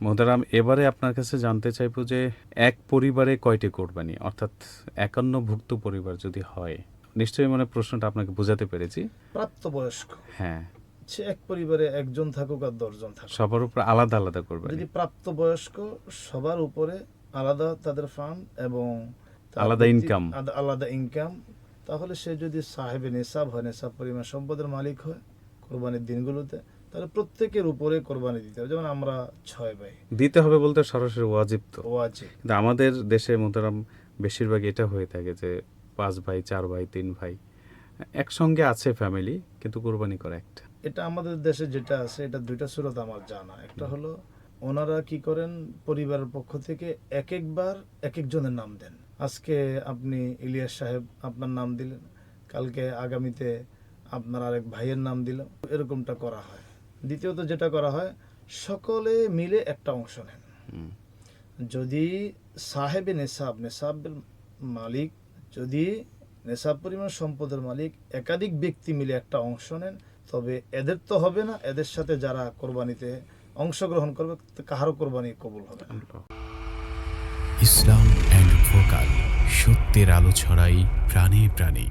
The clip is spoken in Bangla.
মোহতারাম এবারে আপনার কাছে জানতে চাইব যে এক পরিবারে কয়টি কোরবানি? অর্থাৎ একান্ন ভুক্ত পরিবার যদি হয় নিশ্চয়ই মানে প্রশ্নটা আপনাকে বোঝাতে পেরেছি। প্রাপ্তবয়স্ক। হ্যাঁ। সে এক পরিবারে একজন থাকুক আর দশজন থাকুক। সবার উপর আলাদা আলাদা কোরবানি। যদি প্রাপ্তবয়স্ক সবার উপরে আলাদা তাদের ফান্ড এবং আলাদা ইনকাম আলাদা ইনকাম তাহলে সে যদি সাহেবে নেশাব হয় নেশাব পরিমাণ সম্পদের মালিক হয় কোরবানির দিনগুলোতে তাহলে প্রত্যেকের উপরে কোরবানি দিতে হবে। যেমন আমরা ছয় ভাই। দিতে হবে বলতে সরাসরি ওয়াজিব তো। ওয়াজিব। কিন্তু আমাদের দেশে মোহতারাম বেশিরভাগ এটা হয়ে থাকে যে পাঁচ ভাই চার ভাই তিন ভাই একসঙ্গে আছে ফ্যামিলি কিন্তু কোরবানি করে একটা। এটা আমাদের দেশে যেটা আছে এটা দুইটা সুরত আমার জানা। একটা হলো ওনারা কি করেন পরিবারের পক্ষ থেকে এক একবার এক একজনের নাম দেন। আজকে আপনি ইলিয়াস সাহেব আপনার নাম দিলেন কালকে আগামীতে আপনার আরেক ভাইয়ের নাম দিল এরকমটা করা হয়। দ্বিতীয়ত যেটা করা হয় সকলে মিলে একটা অংশ নেন। যদি সাহেবে নেশাব নেশাবের মালিক যদি নেশাব পরিমাণ সম্পদের মালিক একাধিক ব্যক্তি মিলে একটা অংশ নেন তবে এদের তো হবে না এদের সাথে যারা কোরবানিতে অংশগ্রহণ করবে কাহারও কোরবানি কবুল হবে না। ইসলাম অ্যান্ড ভোকাল সত্যের আলো ছড়াই প্রাণে প্রাণে।